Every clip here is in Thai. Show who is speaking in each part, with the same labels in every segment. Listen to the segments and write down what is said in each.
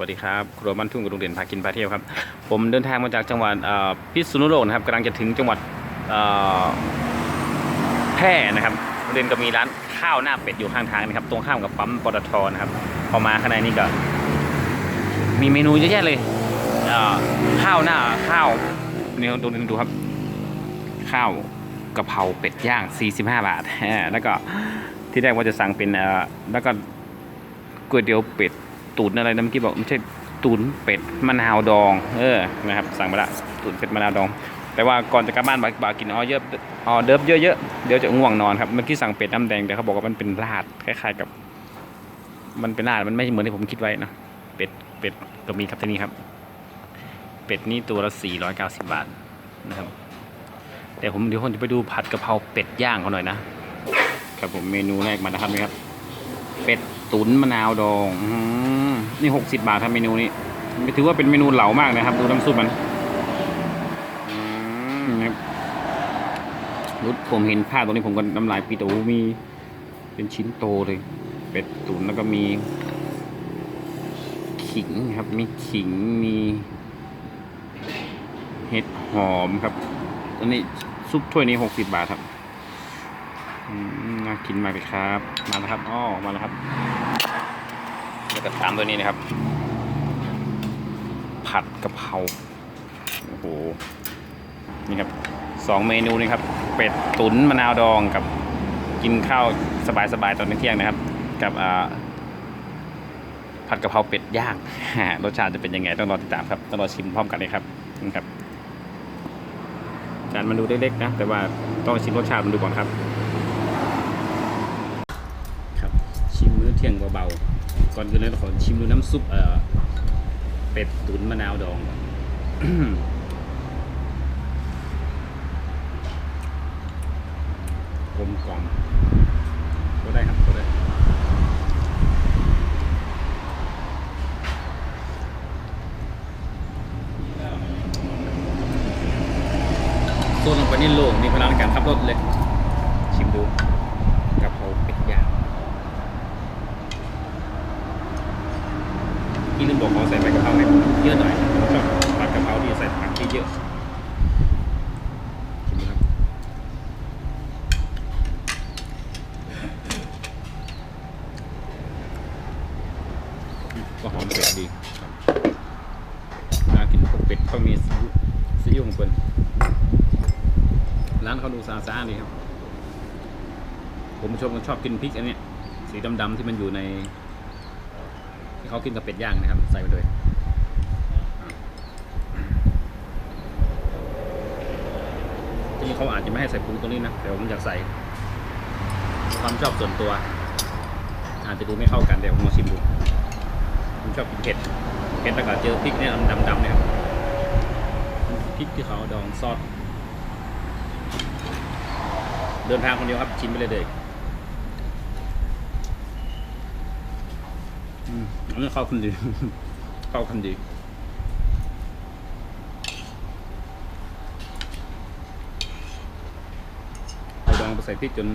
Speaker 1: วัสดีครับ ครัวบ้านทุ่งกับโรงเรียนพากินพาเที่ยวครับ ผมเดินทางมาจากจังหวัดพิษณุโลกนะครับกำลังจะถึงจังหวัดแพร่นะครับเรียนก็มีร้านข้าวหน้าเป็ดอยู่ข้างทางนะครับ ตรงข้ามกับปั๊มปตทนะครับ พอมาข้างในนี่ก็ มีเมนูเยอะแยะเลยข้าวหน้าข้าวนี่ดูดูครับ ข้าวกะเพราเป็ดย่าง 45 บาท แล้วก็ที่แรกว่าจะสั่งเป็นแล้วก็ก๋วยเตี๋ยวเป็ด ตุ๋นอะไรนะเมื่อกี้บอกไม่ใช่ตุ๋นเป็ดมะนาวดอง เออนะครับ สั่งมาละตุ๋นเป็ดมะนาวดอง แต่ว่าก่อนจะกลับบ้านบากบากินออเยอะออเดิฟเยอะๆเดี๋ยวจะง่วงนอนครับเมื่อกี้สั่งเป็ดน้ำแดงแต่เขาบอกว่ามันเป็นราดคล้ายๆกับ มันเป็นราดมันไม่เหมือนที่ผมคิดไว้นะเป็ดเป็ดก็มีครับที่นี่ครับ เป็ดนี่ตัวละ490 บาทนะครับแต่ผมเดี๋ยวผมจะไปดูผัดกะเพราเป็ดย่างเขาหน่อยนะครับผมเมนูแรกมานะครับนี่ครับ เป็ดตุ๋นมะนาวดองออ นี่หกสิบาทครับเมนูนี้ถือว่าเป็นเมนูเหลามากนะครับ ดูน้ำซุปมันนะครับรุดผมเห็นภาพตรงนี้ผมก็น้ำลายปีโตมีเป็นชิ้นโตเลย เป็ดตุ๋นแล้วก็มี ขิงครับ มีขิงมีเห็ดหอมครับอันนี้ซุปถ้วยนี้หกสิบาทครับน่ากินมากเลยครับ มาแล้วครับ อ้อ มาแล้วครับ แล้วก็ตามตัวนี้นะครับ ผัดกะเพราโอ้โหนี่ครับสองเมนูนี่ครับ เป็ดตุ๋นมะนาวดองกับกินข้าวสบายๆตอนเที่ยงนะครับ กับผัดกะเพราเป็ดย่างรสชาติจะเป็นยังไงต้องรอติดตามครับต้องรอชิมพร้อมกันเลยครับนี่ครับจานมันดูเล็กๆนะ แต่ว่าต้องชิมรสชาติมันดูก่อนครับ ครับ ชิมมื้อเที่ยงเบาๆ ก่อนอื่นเลยขอชิมดูน้ำซุปเอ่อเป็ดตุ๋นมะนาวดองก่อนกลมกล่อมก็ได้ครับก็ได้โซนลงไปนี่โล่งมีพลังในการขับรถเลย ชิมดูกะเพราเป็ดย่าง ที่ลืมบอกขอใส่ใบกะเพราให้เยอะหน่อยชอบผัดกะเพราที่ใส่ผักเยอะก็หอมเป็ดดีน่ากินพวกเป็ดต้องมีซีอิ๊วของเพิ่นร้านเขาดูสะอาดดีครับ ผมชอบชอบกินพริกอันนี้สีดำๆที่มันอยู่ใน ที่เขากินกับเป็ดย่างนะครับ ใส่ไปด้วยจริงเขาอาจจะไม่ให้ใส่ปรุงตรงนี้นะแต่ผมอยากใส่ความชอบส่วนตัว อาจจะดูไม่เข้ากันเดี๋ยวผมลองชิมดูผมชอบกินเผ็ดเผ็ดแล้วก็เจอพริกเนี่ยดำๆเนี่ยครับพริกที่เขาดองซอสเดินทางคนเดียวครับชิมไปเลยเลยอืม อันนี้เข้ากันดีเข้ากันดีเราดองไปใส่พริกจน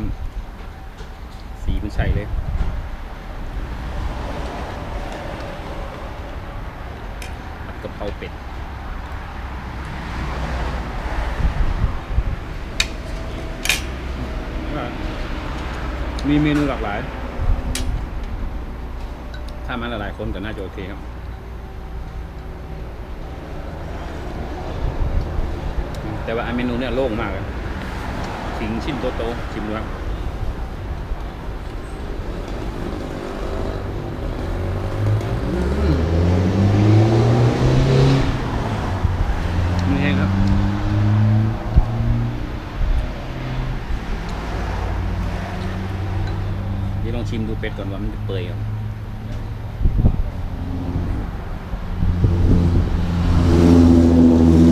Speaker 1: สีมันใช่เลยผัดกะเพราเป็ดมีเมนูหลากหลาย ถ้ามาหลายๆคนก็น่าจะโอเคครับแต่ว่าเมนูเนี่ยโล่งมากเลยถิงชิ้นโตๆชิมดูครับนี่เองครับเดี๋ยวลองชิมดูเป็ดก่อนว่ามันเปื่อยครับ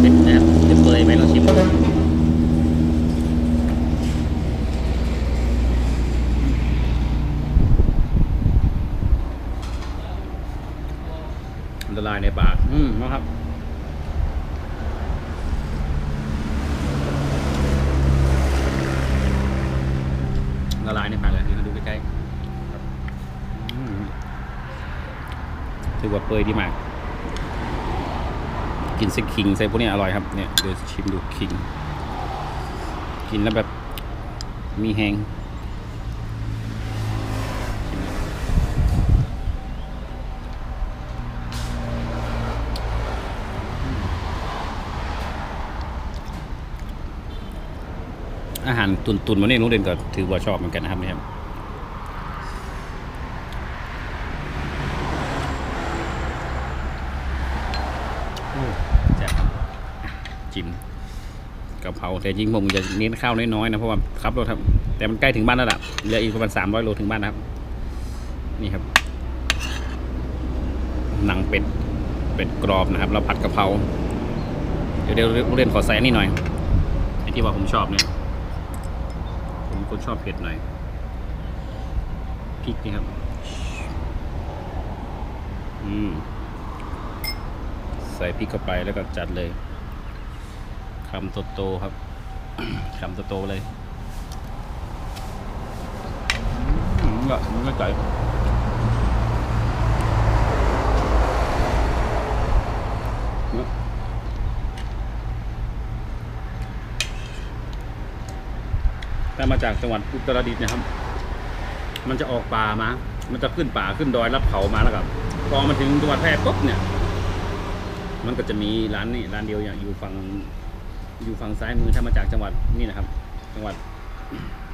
Speaker 1: เป็ดนะครับจะเปื่อยไหมลองชิมดู ละลายในปาก อืมนะครับละลายในปากเลยนี่มาดูใกล้ๆครับอืมถือว่าเปื่อยดีมาก กินเส้นคิงใส่พวกนี้อร่อยครับ เนี่ยเดี๋ยวชิมดูคิง กินแล้วแบบมีแหง ตุนตุนๆวันนี้นุ้งเด่นก็ถือว่าชอบเหมือนกันนะครับเนี่ยครับแซ่บครับจิ้มกะเพราแต่จริงผมจะเน้นข้าวน้อยๆนะเพราะว่าขับรถครับ แต่มันใกล้ถึงบ้านแล้วล่ะเหลืออีกประมาณสามร้อยโลถึงบ้านนะครับ นี่ครับ หนังเป็ดเป็ดกรอบนะครับแล้วผัดกะเพราเดี๋ยวเดี๋ยวเรียนขอใส่อันนี่หน่อยไอ้ที่ว่าผมชอบเนี่ยผมเป็น คนชอบเผ็ดหน่อยพริกนี่ครับ อืม ใส่พริกเข้าไปแล้วก็จัดเลยคำโตๆครับคำโตๆเลย อืมก็ไม่ไก่เนี่ ถ้ามาจากจังหวัดอุตรดิตถ์นะครับ มันจะออกป่ามา มันจะขึ้นป่าขึ้นดอยลัดเขามาแล้วครับพอมาถึงจังหวัดแพร่ปุ๊บเนี่ย มันก็จะมีร้านนี่ร้านเดียวอย่างอยู่ฝั่งอยู่ฝั่งซ้ายมือถ้ามาจากจังหวัดนี่นะครับ จังหวัด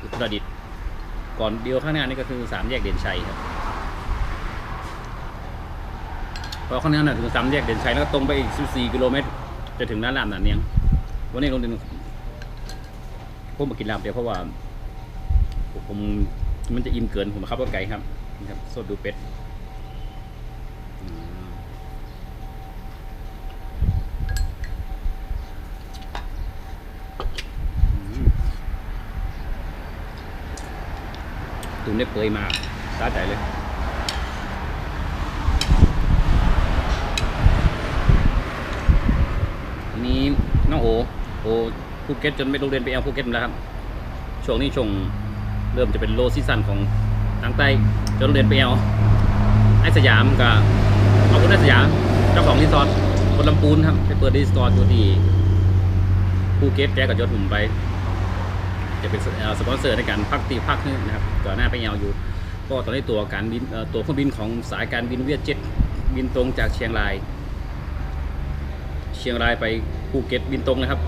Speaker 1: อุตรดิตถ์ก่อนเดียวข้างหน้านี่ก็คือสามแยกเด่นชัยครับพอข้างหน้าน่ะถึงสามแยกเด่นชัยแล้วก็ตรงไปอีก 14 กิโลเมตร จะถึงร้านลาบหนานเนียง วันนี้โรงเรียน ผมมากินลาบเดียวเพราะว่า ผมมันจะอิ่มเกินผมขับรถไกลครับนี่ครับสดดูเป็ดตุนได้เปยมากสาใจเลยนี้น้องโอโอ ภูเก็ตจนไม่โรงเรียนไปเอาภูเก็ตแล้วครับ ช่วงนี้ช่วงเริ่มจะเป็นโลซีซั่นของทางใต้จนเรียนไปเอาไอสยามกับเอาคุณไอสยามเจ้าของรีสอร์ทคนลำปูนครับไปเปิดรีสอร์ทอยู่ที่ภูเก็ตแกกับยศหุ่มไป จะเป็นเออสปอนเซอร์ในการพักตีพักนี่นะครับก่อนหน้าไปยาวอยู่ก็ตอนนี้ตัวการบินตัวเครื่องบินของสายการบินเวียดเจ็ตบินตรงจากเชียงราย เชียงรายไปภูเก็ตบินตรงนะครับ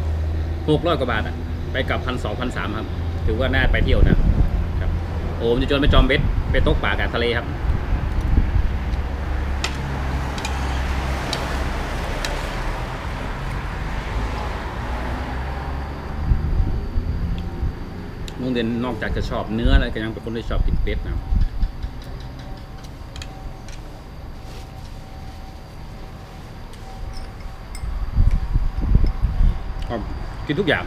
Speaker 1: หกร้อยกว่าบาทอะไปกับพันสองพันสามครับ ถือว่าน่าไปเที่ยวนะครับโอ้มจะจนไปจอมเบ็ดไปตกป่ากับทะเลครับลุงเด่นนอกจากจะชอบเนื้อแล้วก็ยังเป็นคนที่ชอบกินเป็ดนะครับชอบ กินทุกอย่าง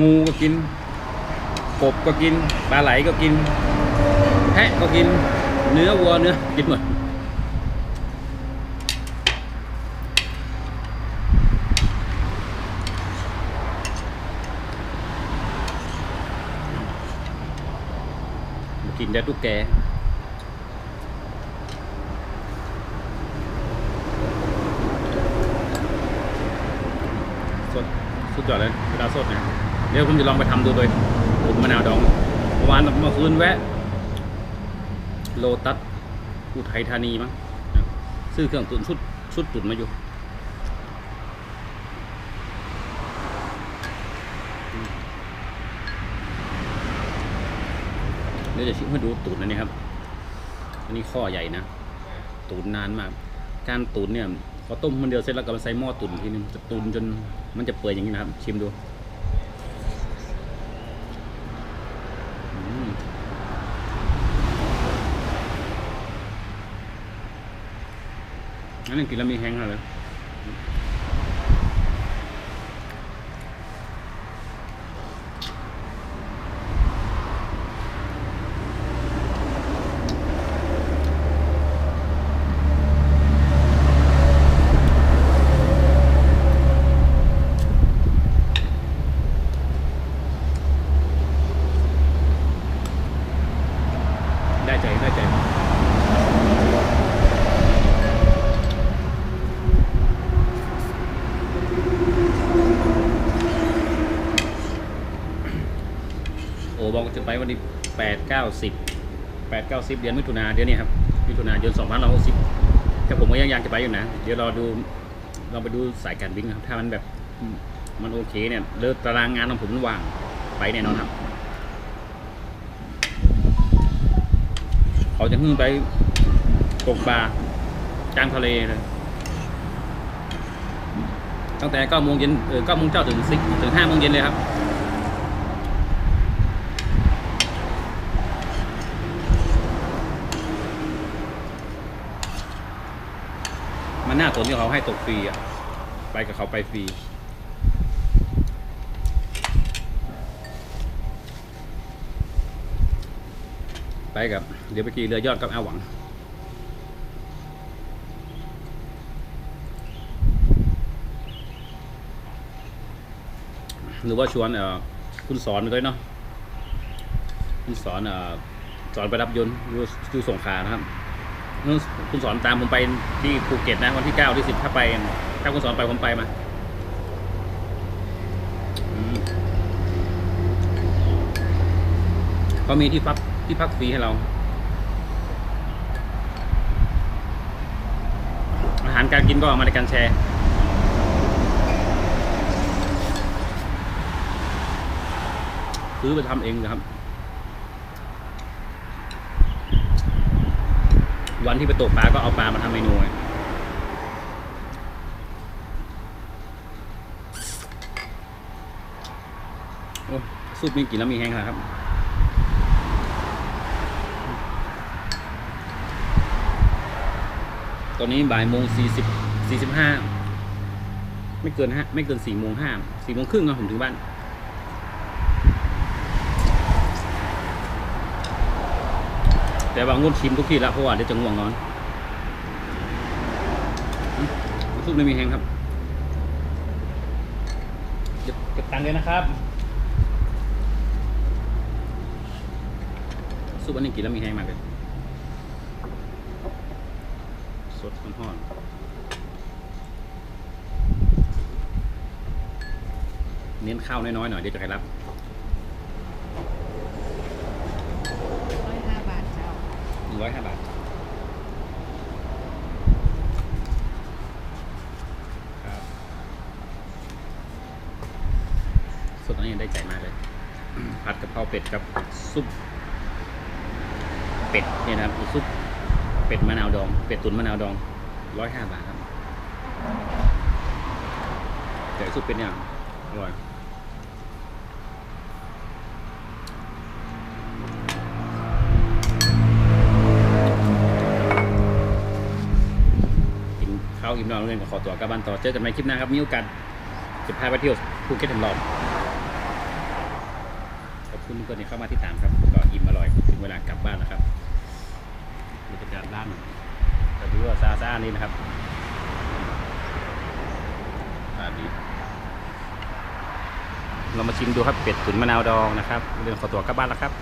Speaker 1: งูก็กิน กบก็กิน ปลาไหลก็กิน แพะก็กิน เนื้อวัวเนื้อกินหมดกินได้ทุกแก สด สุดยอดเลยเวลาสดเนี่ยเดี๋ยวผมจะลองไปทำดูเลยผมมะนาวดองเมื่อวานเมื่อคืนแวะ โลตัสอุทัยธานีมั้งซื้อเครื่องตุ๋นชุดชุดตุ๋นมาอยู่เดี๋ยวจะชิมให้ดูตุ๋นอันนี้ครับ อันนี้ข้อใหญ่นะ ตุ๋นนานมาก การตุ๋นเนี่ยพอต้มมันเดียวเสร็จแล้วก็ใส่หม้อตุ๋นทีนึงจะตุ๋นจน มันจะเปื่อยอย่างนี้นะครับ ชิมดูอันนี้กินแล้วมีแห้งอะไร 90 8 90 เดือนมิถุนาเดือนนี้ครับมิถุนายน2560แต่ผมก็ยังยังจะไปอยู่นะ เดี๋ยวรอดูลองไปดูสายการวิ่นะครับ ถ้ามันแบบมันโอเคเนี่ยเลิกตารางงานของผมว่างไปแน่นอนครับ เขาจะพึ่งไปตกปลาจางทะเลเลยตั้งแต่9โมงเย็นเออ9โมงเช้าถึง6ถึง5โมงเย็นเลยครับ นน่าสนที่เขาให้ตกฟรีอะ ไปกับเขาไปฟรีไปกับเดี๋ยวไปกีเรือยอดกับอาหวัง หรือว่าชวนอ่อคุณสอนไปด้วยเนาะคุณสอนอ่อสอนไปรับยนต์อยู่อยู่สงขานะครับ คุณสอนตามผมไปที่ภูเก็ตนะวันที่เก้าที่สิบถ้าไป ถ้าคุณสอนไปผมไปมาอืมเขามีที่พักที่พักฟรีให้เรา อาหารการกินก็มาในการแชร์ซื้อไปทำเองนะครับ วันที่ไปตกปลาก็เอาปลามาทำเมนูไงโอ้ซุปมีกินแล้วมีแห้งครับตอนนี้บ่ายโมงสี่สิบสี่สิบห้าไม่เกินฮะไม่เกินสี่โมงห้าสี่โมงครึ่งนะผมถึงบ้าน แต่ว่างดชิมทุกที่แล้วเพราะว่าเดี๋ยวจะง่วงนอนอืมซุปไม่มีแห้งครับเก็บเก็บตังค์เลยนะครับซุปอันนี้กินแล้วมีแห้งมากเลยสดร้อนๆเน้นข้าวน้อยๆหน่อยเดี๋ยวจะใครรับ
Speaker 2: ร้อยห้าบาทเจ้า
Speaker 1: หนึ่ง ร้อยห้าบาทครับสุดอันนี้ได้ใจมากเลยผัดกะเพราเป็ดกับซุปเป็ดเนี่ยนะครับซุปเป็ดมะนาวดอง เป็ดตุ๋นมะนาวดองร้อยห้าบาทครับแต่ซุปเป็ดเนี่ยอร่อย ข้าวอิ่มนอนเรียนกับขอตัวกลับบ้านต่อเจอกันใหม่คลิปหน้าครับมีโอกาสจะพาไปเที่ยวภูเก็ตแถมรอบขอบคุณทุกคนที่เข้ามาที่ตามครับก็อิ่มอร่อยถึงเวลากลับบ้านแล้วครับบรรยากาศด้านแต่ดูว่าซาซานี่นะครับอ่าดีเรามาชิมดูครับเป็ดตุ๋นมะนาวดองนะครับเรื่องขอตัวกลับบ้านแล้วครับ